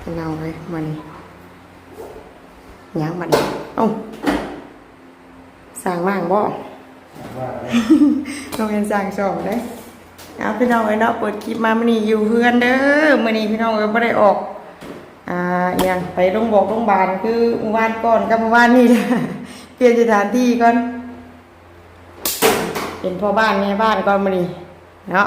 พี่น้องเลยมันยังมันเอ้าสั่งว่างบ่ว่าโรงเรียนสั่งสองได้เอาพี่น้องเอ้ยเนาะเปิดคลิปมามื้อนี้อยู่เพื่อนเด้อมื้อนี้พี่น้องเอ้ยบ่ได้ออก อ่าอหยังไปโรงบอกโรงพยาบาลคือเมื่อวานก่อนกับเมื่อวานนี่เปลี่ยนสถานที่ก่อนเป็นพ่อบ้านแม่บ้านก่อนมื้อนี้เนาะ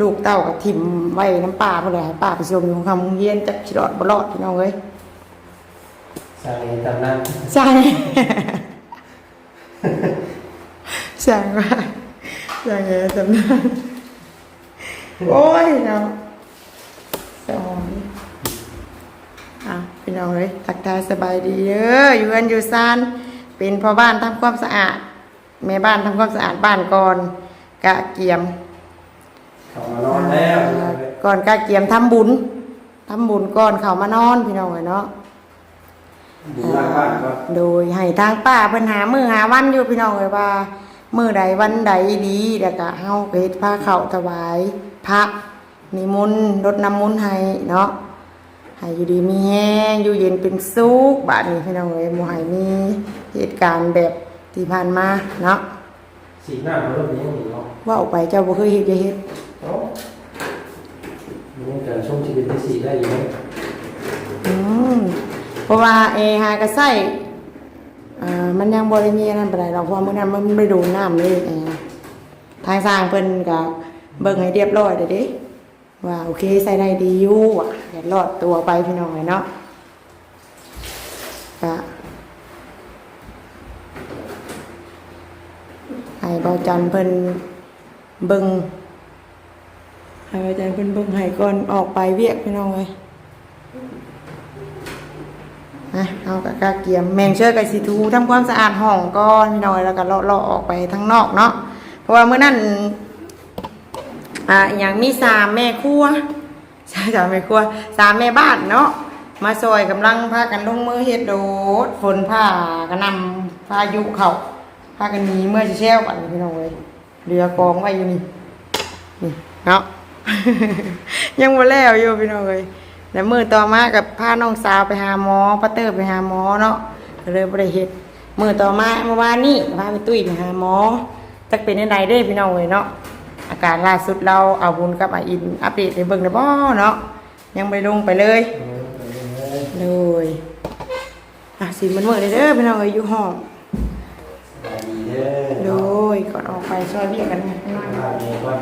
ลูกเต้ากับถิ่มไว้น้ำป่าเพิ่นเลยให้ป้าไปส่งอยู่คำโรงเรียนจักสิรอดบ่รอดพี่น้องเอ้ยสร้างเองตามนั้นใช่ใช่ว่าใช่ไงจำได้โอ้ยเนาะสองอะพี่น้องเลยทักทายสบายดีเด้ออยู่กันอยู่ซานเป็นพ่อบ้านทำความสะอาดแม่บ้านทำความสะอาดบ้านก่อนกะเกียม เขามานอนแล้วก่อนกะเกียมทำบุญทำบุญก่อนเขามานอนพี่น้องเลยเนาะบุญร่างบ้านก็โดยให้ทางป้าเพิ่นหามือหาวันอยู่พี่น้องเอ้ยว่ามือใดวันใดดีแล้วก็เฮาก็เฮ็ดผ้าเข้าวถวายพระนิมนต์รดน้ำมนต์ให้เนาะให้อยู่ดีมีแฮงอยู่เย็นเป็นสุขบาดนี้พี่น้องเอ้ยบ่ให้มีเหตุการณ์แบบที่ผ่านมาเนาะสีหน้ามันเริ่มยังอยู่เนาะ ว่าออกไปเจ้าบ่เคยเฮ็ดจะเฮ็ดเนาะ มันกิดช่วงชีวิตที่สี่ได้อยู่ไหมอืมเพราะว่าเอหากระใส่อ่ามันยังบ่ได้มีอันนั้นปานใดดอกเพราะว่ามื้อนั้นมันไม่โดนน้ำเลยเออทางสร้างเพิ่นก็เบิ่งให้เรียบร้อยเด้อเด้ว่าโอเคใส่ได้ดีอยู่อะอย่ารอดตัวไปพี่น้องเลยเนาะก็ให้เบาจันเพิ่นเบิ่ง ให้เบาจันเพิ่นเบิ่งให้ก่อนออกไปเวียกพี่น้องเลยนะเอากะกะเกียมแมงเชื่อกับสีทูทำความสะอาดห้องก่อนพี่น้อยแล้วก็เลาะๆออกไปทางนอกเนาะเพราะว่าเมื่อนั้นอ่าอย่างมีสามแม่ครัวใช่สามแม่ครัวสามแม่บ้านเนาะมาซอยกำลังพากันลงมือเฮ็ดโดดฝนผ้ากระนำพายุเขาพากันหนีเมื่อจะแช่วกันพี่น้องเลยเรือกองไว้อยู่นี่นี่เนาะ ยังบ่แล้วอยู่พี่น้องเลยแล้วมือต่อมากับพาน้องสาวไปหาหมอป้าเตอร์ไปหาหมอเนาะก็เลยบ่ได้เฮ็ดมือต่อมาเมื่อวานนี้พาไปตุ้ยไปหาหมอจักเป็นยังไงเด้พี่น้องเลยเนาะอาการล่าสุดเราเอาบุญกับอาอินอัปเดตในเบิ่งได้บ่เนาะยังไม่ลงไปเลยเออเออเออเลยอะสิมันเมื่อเด้อพี่น้องเอ้ยอยู่ห้องสบายดีเด้อโดเนาะยก่อนออกไปช่วยเรียกกันหน่อย บ้านนี้ก่อน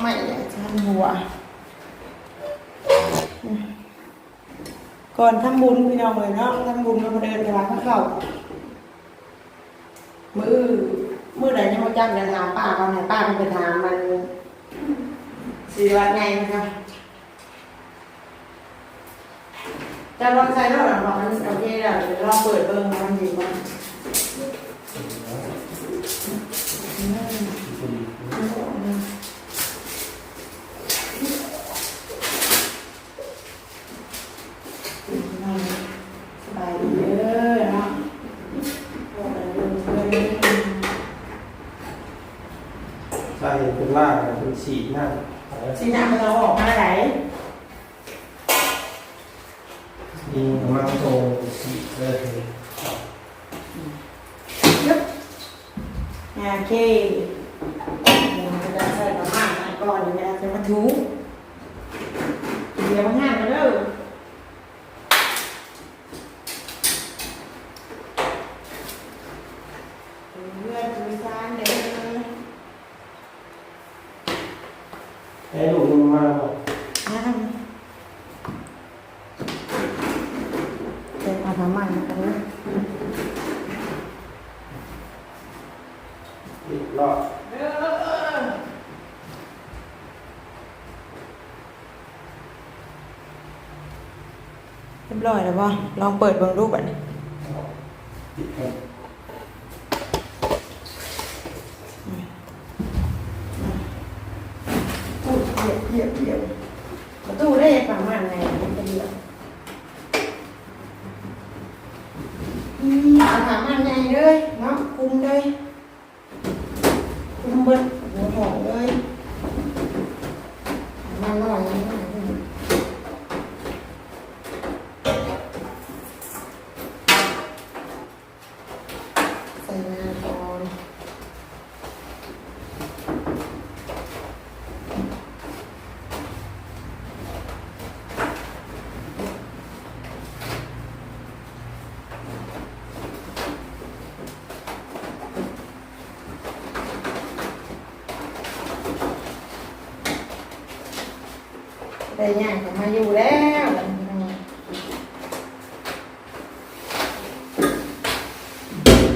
ไม่อยากจะทำหัว ก่อนทำบุญพี่น้องเลยเนาะทำบุญก็มาเดินไปร้านพระเข้ามือมือไหนยังไม่จำเดี๋ยวถามป้าก่อนให้ป้าไปถามมันสีวัดไงนะครับจะลองใช้แล้วหรอบอกมันโอเคแล้วเดี๋ยวลองเปิดเบิ้งมันดีกว่าสบายดีเด้อเนาะบอกเลยเพื่อน ใช่เป็นล่าง เป็นสีหน้าสีหน้ามันเราออกมาไหนยิงมาโตสีเลยโอเคเดี๋ยวมันจะใส่ประมาณนั้นก่อนเดี๋ยวเราจะมาถูเดี๋ยวมางานกันเด้อ เพื่อนดูซานเด้อ ให้ลูกมึงมาบอก นั่งเป็นอาภามันกันนะ อีกรอบ เรียบร้อยแล้วว่าลองเปิดเบิ่งรูปอะนี่ ปิดครับ พูดเหยียบเหยียบเหยียบประตูได้ประมาณไหนมันเป็นเหยียบอืมอาภามันใหญ่เลยเนาะคุมเลย น้ำเบิดหัวหอมเลยมันอร่อยนะใส่งาก่อน ได้ย่างก็มาอยู่แล้ว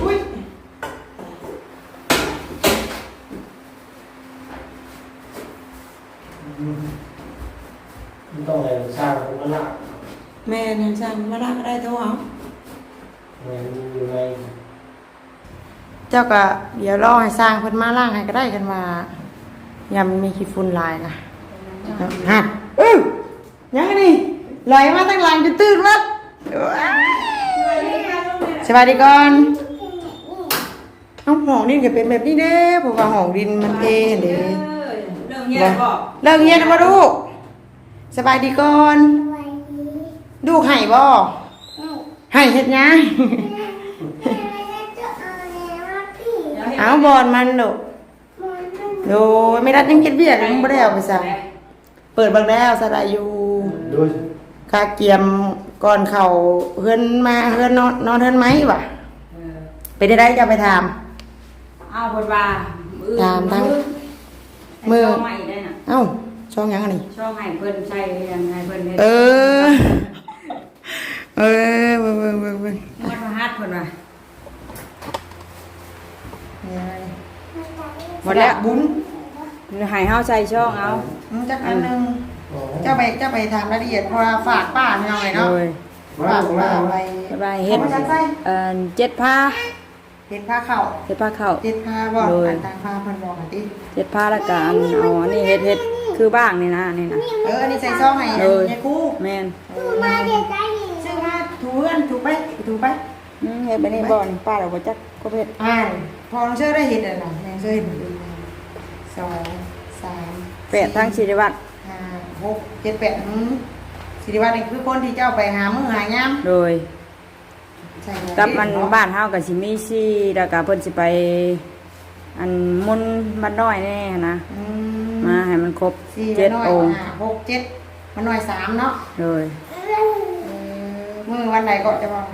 อุ้ยมันต้องอะไรสร้างมันละแม่ยังสั่งมาละก็ได้เท่าเอาเหมือนอยู่ในเจ้าก็เดี๋ยวรอให้สร้างเพิ่นมาล่างให้ก็ได้กันมายามมีขี้ฝุ่นลายนะฮะ ยังไงนี่ลอยมาตั้งหลังจนตื่นวัดสวัสดีก่อนเอาห้องดินก็เป็นแบบนี้เด้เพราะว่าหองดินมันเทเด้เรื่องเงี้ยบอกเลิกเงียบมาดูกสบายดีก่อนดูกให้บ่ให้เฮ็ดยังเอาบอลมันลูกโดยไม่ได้ยังกินเบียยังไม่ได้เอาไปสั่งเปิดบางแล้วสลายอยู่ ดูคาเกียมก่อนเข่าเฮือนมาเฮือนนอนนอนเฮือนไหมวะไปได้ได้จะไปถาม เอาบทว่ามือตามทั้งมืมือ อใหม่ได้น่ะเอ้าช่องหยังอันนี้ ช่องให้เพิ่นใช้ยังไงเพิ่นเฮ็ดเออ เออเบิ่งเบิ่งเบิ่งเบิ่งมันมาฮัดเพิ่นว่าหมดแล้วบุญให้เฮาใส่ช่องเอาอืมจักอันหนึง เจ้าไปเจ้าไปถามรายละเอียดเพราะว่าฝากป้าไม่เอาเลยเนาะโดยฝากป้าไปบทว่าเฮ็ดอามาจัดใส่เอ่อเจ็ดผ้าเฮ็ดผ้าเข่าเฮ็ดผ้าเข้าเฮ็ดผ้าบอกโดย อันต่างผ้าเพิ่นบอกอันติเจ็ดผ้าแล้วก็อันเอาอันนี้เฮ็ดเฮ็ดคือบ้างนี่นะนี่นะ เอออันนี้ใส่ซองให้โดย ยายครูแม่นซื้อมาถูเพื่อนถูไปถูไปอืมเฮ็ดไปนี่บ่นี่ป้าเราบ่จักก็เฮ็ดอ่านพอน้องเชื่อได้เห็นอะไรนะน้องเชื่อเห็นหนึ่งสองสามแปะทางศิริวัตร ห้าหกเจ็ดแปดหืมสิริวัฒน์นี่คือคนที่เจ้าไปหามือหายามโดยใช่ไหกับมันบ้านเฮาก็สิมีซี่แล้วก็เพิ่นสิไป อันมุนบ้านน้อยแน่นะอืมาให้มันครบสี่เจ็ดมันน้อยองค์ห้าหกเจ็ดมันน้อยสามเนาะเลยเออมือวันไหนก็จะบอก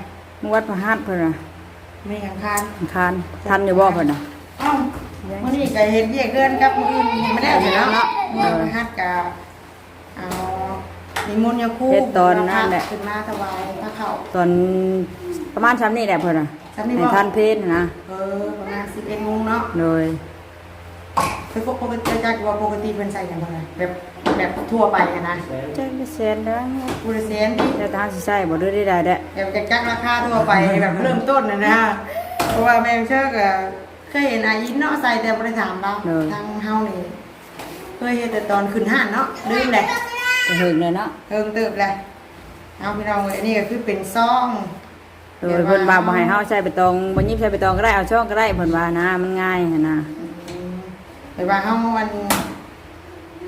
มึงวัดพระหัตถ์เพิ่นน่ะมีอังคารอังคารทันอยู่บ่เพิ่นน่ะเอ้าวันนี้ก็เห็นเรียกเดือนกับมืออื่นเห็นไม่ได้เสร็จแล้วเนาะมือฮัดกับเอา นิมนต์ยาคูเฮ็ดตอนนั่นแหละ ขึ้นมาถวายพระเขาตอนประมาณซ้ำนี่แหละเพิ่นน่ะซ้ำนี่บ่ให้ทันเพลนะเออประมาณสิบเอ็ดโมงเนาะโดยคือปกติจากว่าปกติเป็นใส่กันบ่ไงแบบแบบทั่วไปอะนะจักเซนเด้อบูรเซนที่ แต่ทางสิใช้บ่ได้ได้ได้แบบจักจักราคาทั่วไปแบบเริ่มต้นนะนะ เพราะว่าแม่เชื่อก็เคยเห็นอายินเนาะใส่แต่บริถามเราทางเฮานี่เคยเห็นแต่ตอนขึ้นห้านเนาะลืมเลย จะหึงเลยเนาะเพิ่งเติบเลยเอาพี่น้องเอ้ยอันนี้ก็คือเป็นซองโดยเพิ่นว่าบ่ให้เฮาใช้ไปตองบ่ยิบใช้ไปตองก็ได้เอาช่องก็ได้เพิ่นว่านะมันง่ายหันนะหรือว่าเฮาวัน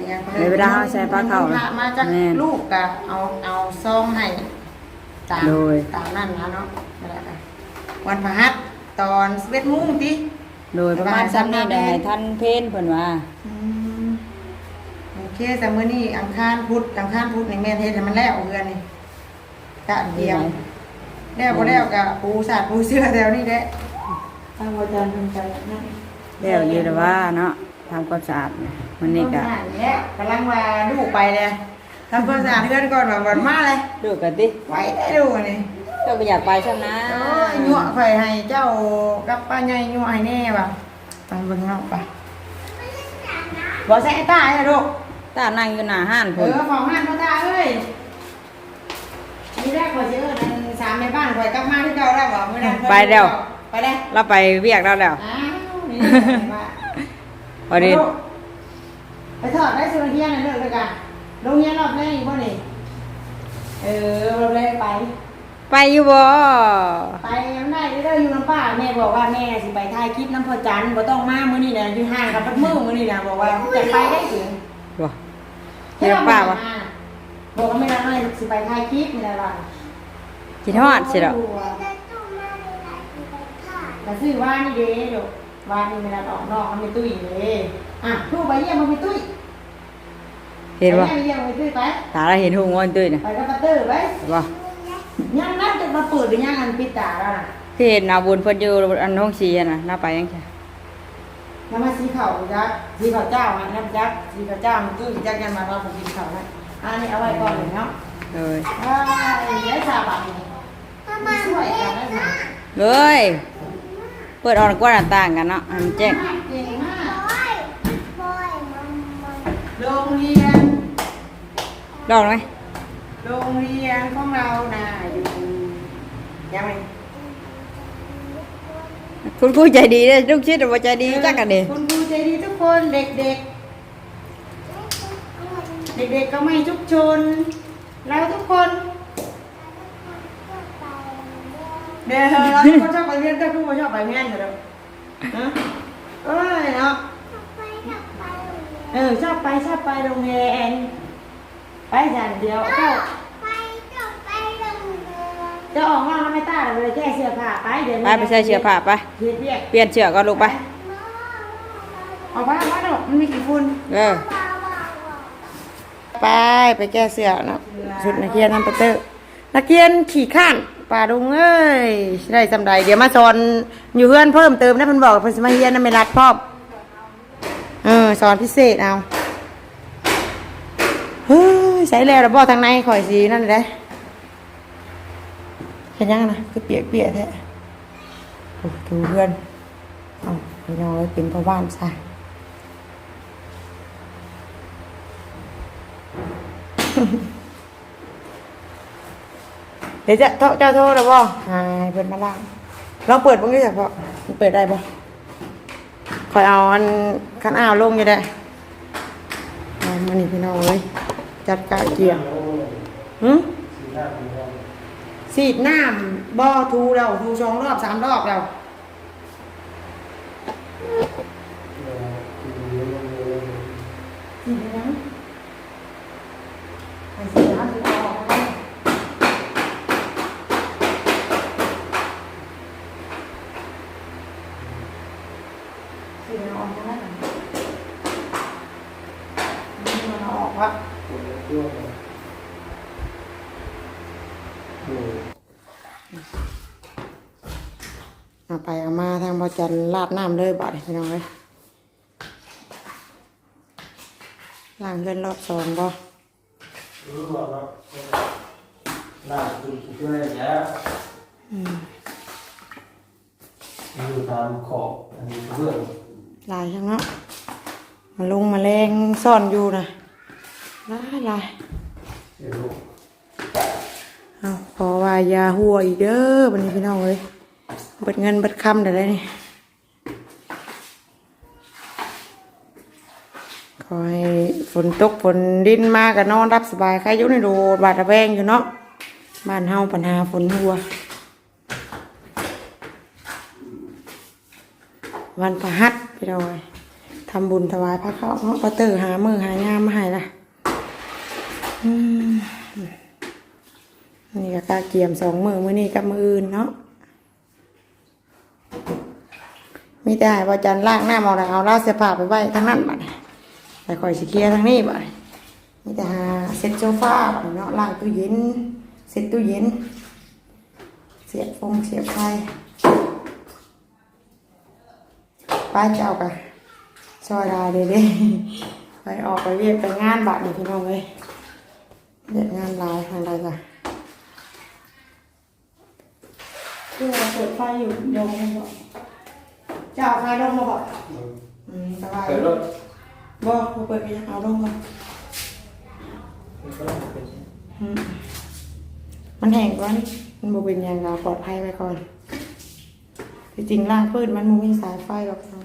อย่างในเวลาเฮาใช้ผ้าขาวพระมาจากแม่นลูกก็เอาเอาซองให้ตามโดยตามนั่นนะเนาะนั่นแหละค่ะวันพฤหัสตอน11:00นติโดยประมาณซ้ำนี่ได้ให้ทันเพลเพิ่นว่าอืมโอ เคแต่มื้อนี้อังคารพุธอังคารพุธนี่แม่นเฮ็ดให้มันแล้วเฮือนนี่กะเดียวแล้วบ่แล้วก็ปูสาดปูเสื้อแถวนี้แหละทางอาจารย์เพิ่นใจนั่นแล้วอยู่แต่ว่าเนาะทำความสะอาดมันนี่ก็ทำความสะอาดแล้วกำลังว่าลูกไปเลยทำความสะอาดเฮือนก่อนว่าบ่มาเลยดูกันติไว้ได้ดูนี่เจ้าบ่อยากไปซั่นนะโอ้ยยั่วไฟให้เจ้ากับป้าใหญ่ยั่วให้แน่ว่ะไปเบิ่งเนาะไปบ่ใส่ตาให้ลูก ตานั่งอยู่หน้าห้านเอพุ่นอของห้านพ่อตาเอ้ยนี่แรกข่อยสิเอิ้นอันสามในบ้านข่อยกลับมาที่เก่าได้บ่มื้อนั้นข่อยไปได้เราไปเวียกเราแล้วอ้าวนี่ว่าพอดีไปถอดได้สุดเที่ยงนั่นเลิกเลยกันโรงเรียนรอบแรกอีกบ่นี่เออรอบแรกไป ไปอยู่บ่ไปยังได้เด้ออยู่น้ำป้าแม่บอกว่าแม่สิไปถ่ายคลิปน้ำพอจันทร์บ่ต้องมามื้อนี้นะอยู่ห่างกับปัดมือมื้อนี้นะบอกว่าจะไปได้ถึง บ่เดี๋ยวป้าบ่บอกว่าไม่ได้เลยสิไปถ่ายคลิปไม่ได้ว่ากินฮอดสิดอกแต่ซื้อว่านี่เด้เดี๋ยวว่านี่ไม่ได้ออกนอกมันไม่ตุ้ยเลยอะทู่ไปเยี่ยมมันไปตุ้ยเห็นบ่ไปเยี่ยมมันไปตุ้ยไปตาเราเห็นหูงอนตุ้ยน่ะไปกับปัตเตอร์ไปบ่ยังนั่นจะมาเปิดหรือยังอันปิดตาแล้วน่ะที่เห็นนาบุญเพิ่นอยู่อันห้องสีอะน่ะน่าไปยังไง น้ำมาสีขาวจักสีขาวเจ้าอันน้ำจักสีขาวเจ้ามันตู้สีจักยันมาเราผมกินขาวนะอันนี้เอาไว้ก่อนเลยเนาะเลยว้ายได้สาบานนี่สวยกันได้ไหมเลยเปิดออกกว่าหน้าต่างกันเนาะอันแจ้งเก่งมากโรงเรียนลองไหมโรงเรียนของเราน่ะอยู่ยังไง คุณครูใจดีเด้อลูกชิดว่าใจดีจักกันดิคุณครูใจดีทุกคนเด็กๆ เด็กๆก็ไม่ทุกชน แล้วทุกคนเดี๋ยวเราทุกคนชอบไปเรียนแต่ครูไม่ชอบไปเรียนอยู่แล้วฮะเอ้ยเนาะเออชอบไปชอบไปโรงเรียนไปจันเดียวเจ้า จะออกมาแล้วไม่ต้าเลยแก้เสื้อผ้าไปเดี๋ยวไปไปใส่เสื้อผ้าไปเรียกเรียกเปลี่ยนเสื้อก่อนลูกไปออกมาออกมาดอกมันมีกี่ฝุ่นเออไปไปแก้เสื้อเนาะชุดนักเรียนน้ำปะเตอร์นักเรียนขี่ข้านป่าดงเอ้ยได้สำใดเดี๋ยวมาสอนอยู่เพื่อนเพิ่มเติมนะเพิ่นบอกว่าเพิ่นสิมาเรียนนะไม่รัดพร้อมเออสอนพิเศษเอาเฮ้ยใส่แล้วระบอทางในข่อยสีนั่นเลย เห็นยังนะคือเปียกเปียกแท้โอ้ดูเพื่อนเอาไปนอนไว้เป็นพ่อบ้านซะเดี๋ยวจะโทรเจ้าโทรแล้วบ่หายเปิดมาล่างลองเปิดบ้างดิจ้ะพ่อมันเปิดได้บ่คอยเอาอันขันอ้าวลงอยู่ได้เอามานี่พี่น้องเอ้ยจัดกะเกี่ยงหึ สีดน้ำบ่อทูเราทูสองรอบสามรอบแล้วสีดยังไปสีน้ำสีออกมา สีมันออกมาแล้วมันออกวะเอาไปเอามาทางบอ จันลาดน้ำเลยบาดพี่น้องเลยล้างเงินรอบสองบ่รู้ว่าเนาะน่าคุณช่วยแย่อยู่ตามขอบอันนี้เพื่อนลายช่างเนาะมาลงมาแรงซ่อนอยู่นะลายลายเดี๋ยวลูกเอาพอว่ายาหัวอีกเด้อวันนี้พี่น้องเลยเบิดเงินเบิด คำเดี๋ยวได้นี่ขอให้ฝนตกฝนดินมากับนอนรับสบายใครอยุ่ในโดดบาดระแวงอยู่เนาะบ้านเฮาปัญหาฝนหัว วันพระหัสพี่น้องเอ้ยทำบุญถวายพระเข้าเนาะพระเตอร์หามือหายามมาให้ละนี่ก็กาเกียมสองมือมือนี่กับมืออื่นเนาะ มีแต่ให้ว่าจันล่างหน้ามองแต่เอาล่าเสียผ้าไปไว้ทั้งนั้นบัดแต่คอยสิเคลียร์ทั้งนี้บัดมีแต่หาเซ็ตโซฟาบัดเนาะล่างตู้เย็นเซ็ตตู้เย็น เสียบฟงเสียบไฟป้าเจ้ากันซอยดาเด้เด้ไปออกไปเวียกไปงานบัดนี่พี่น้องเลยเวียกงานลายทางใดจ้ะเพื่อเปิดไฟอยู่ลงมาบอ จะเอาไฟลงมาบอกอืมสบายเปิดรถบอกกูเปิดไปยังเอาลงก่อนอืมมันแห้งก่อนมันบ่เป็นหยังเราปลอดภัยไว้ก่อนที่จริงล่างพืชมันมันมีสายไฟหรอกนะ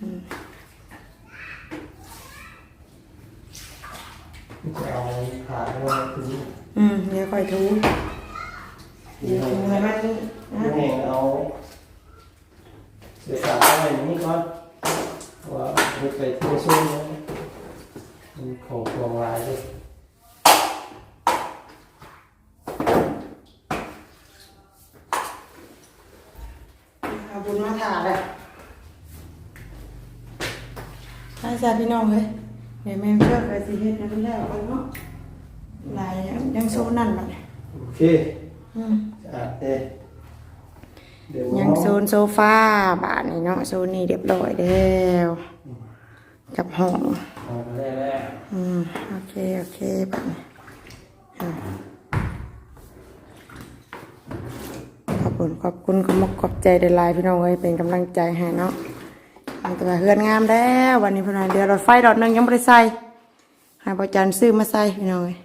อืมจะเอาขาให้ว่าคือทู เดี๋ยวทูให้มันนะแห้งเอาเสือสาวอะไรนี่ก่อนว่าไม่ไปเทซุ่มนะมันขกองลายเลยเอาบุญมาถ่าเลยให้จ้าพี่น้องเลยเดี๋ยวแม่เชื่อไปสิเฮ็ดนั้นแล้วกันเนาะลายยังยังโซนั่นบัดเนี่ยโอเค อืมอะเอ๊ะเดี๋ยวยังโซนโซฟาบาทนี่เนาะโซนนี้เรียบร้อยแล้วกับห้องเอามาได้แล้วอืมโอเคโอเคบาทนี้อืมขอบคุณขอบคุณขอบมกขอบใจเดลายพี่น้องเอ้ยเป็นกำลังใจให้เนาะมันตัวเฮือนงามแล้ววันนี้พี่น้องเดี๋ยวรถไฟดอดหนึงยังไม่ได้ใส่ให้ประจันซื้อมาใส่พี่น้องเอ้ย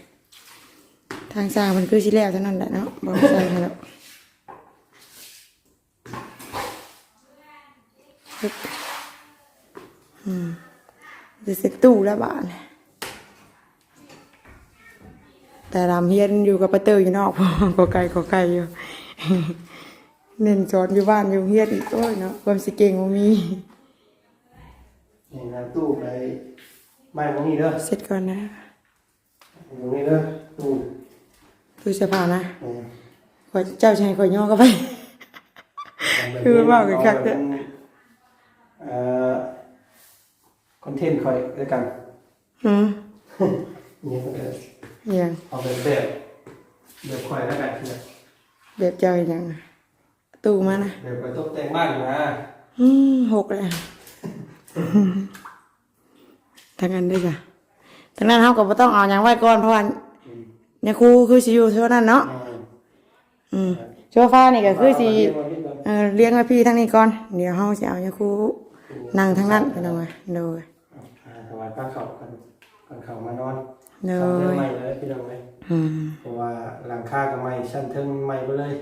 ทางสร้างมันคือสิแล้วเท่านั้นแหละเนาะบอกใส่ให้แล้วฮึบอืมจะเสร็จตู้แล้วบ้านแต่รำเฮียนอยู่กับป้าเตอร์อยู่นอกพอไกลขอไกลอยู่เน้นสอนอยู่บ้านอยู่เฮียนอีกโอ้ยเนาะความสิเก่งบ่มีนี่นะตู้ไปไม้ตรงนี้เด้อเสร็จก่อนนะตรงนี้เด้อตู้ ตู้เสื้อผ้านะเออขอเจ้าชายขอย่อเข้าไป คือว่ากันคักเด้อเอ่อคอนเทนต์คอยด้วยกันอืมนี่เอออหยังเอาแบบแบบแบบคอยแล้วกันนะแบบเจ้าอหยังตู้มานะแบบไปตกแต่งบ้านนะอืมหกเลยทางนั้นด้วยจ้ะทางนั้นเฮาก็บ่ต้องเอาหยังไว้ก่อนเพราะว่า เนี่ยครูคือสิอยู่เท่านั้นเนาะอืมโซฟานี่ก็คือสิเออเลี้ยงไว้พี่ทั้งนี้ก่อน เดี๋ยวเฮาสิเอายาคูนั่งทั้งนั้นไปหน่อยโดยอ่าถวายพระเขากันก่อนเขามานอนโดทำเรื่อยงใหม่เลยพี่น้องเลยอืมเพราะว่าหลังคากับไม้ชั้นเทิงไม้ไปเลย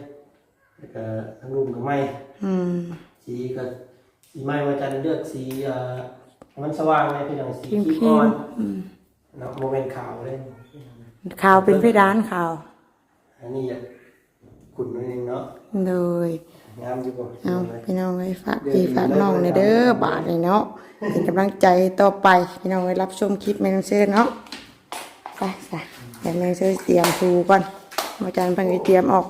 แล้วก็ทั้งรูมกับไม้อืมสีก็สีไม้ว่าจะเลือกสีเอ่อมันสว่างเลยพี่น้องสีพิมขี้พิอ่อมนอืมเนาะโมเมนต์ขาวเลย ข่าวเป็นเพดานข่าว อันนี้อยากขุ่นนิดนึงเนาะโดย งามอยู่บ่เอาพี่น้องไว้ฝากพี่ฝากน้องในเด้อบาทนี่เนาะเป็นกำลังใจต่อไปพี่น้องไว้รับชมคลิปแม่น้องเชิญเนาะไปจ้ะเดี๋ยวแม่น้องเชิญเตรียมทูก่อนอาจารย์เพิ่งสิเตรียมออก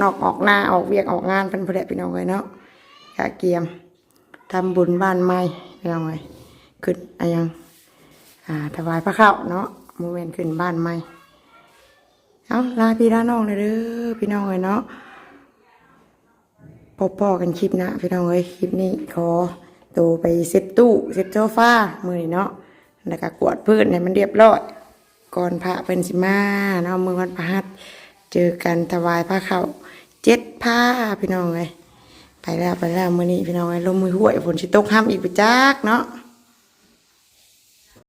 นอกออกหน้าออกเวียกออกงานเพิ่นพุ่นแหละพี่น้องเอ้ยเนาะกะเกียมทำบุญบ้านใหม่พี่น้องเอ้ยขึ้นอะยังอ่าถวายพระเข้าเนาะโมเมนต์ขึ้นบ้านใหม่ เอาลาพี่ลาน้องเลยเด้อพี่น้องเลยเนาะพบพ่อกันคลิปหนะพี่น้องเอ้ยคลิปนี้ขอตัวไปเซ็ตตู้เซ็ตโซฟามือนี่เนาะแล้วก็กวาดพื้นให้มันเรียบร้อยก่อนพระเป็นสิมาเนาะมือวันพระหัสเจอกันถวายพระเขาเจ็ดผ้าพี่น้องเลยไปแล้วไปแล้วมือนี้พี่น้องเลยลมมือห่วยฝนชิตกห้ามอีกไปจักเนาะ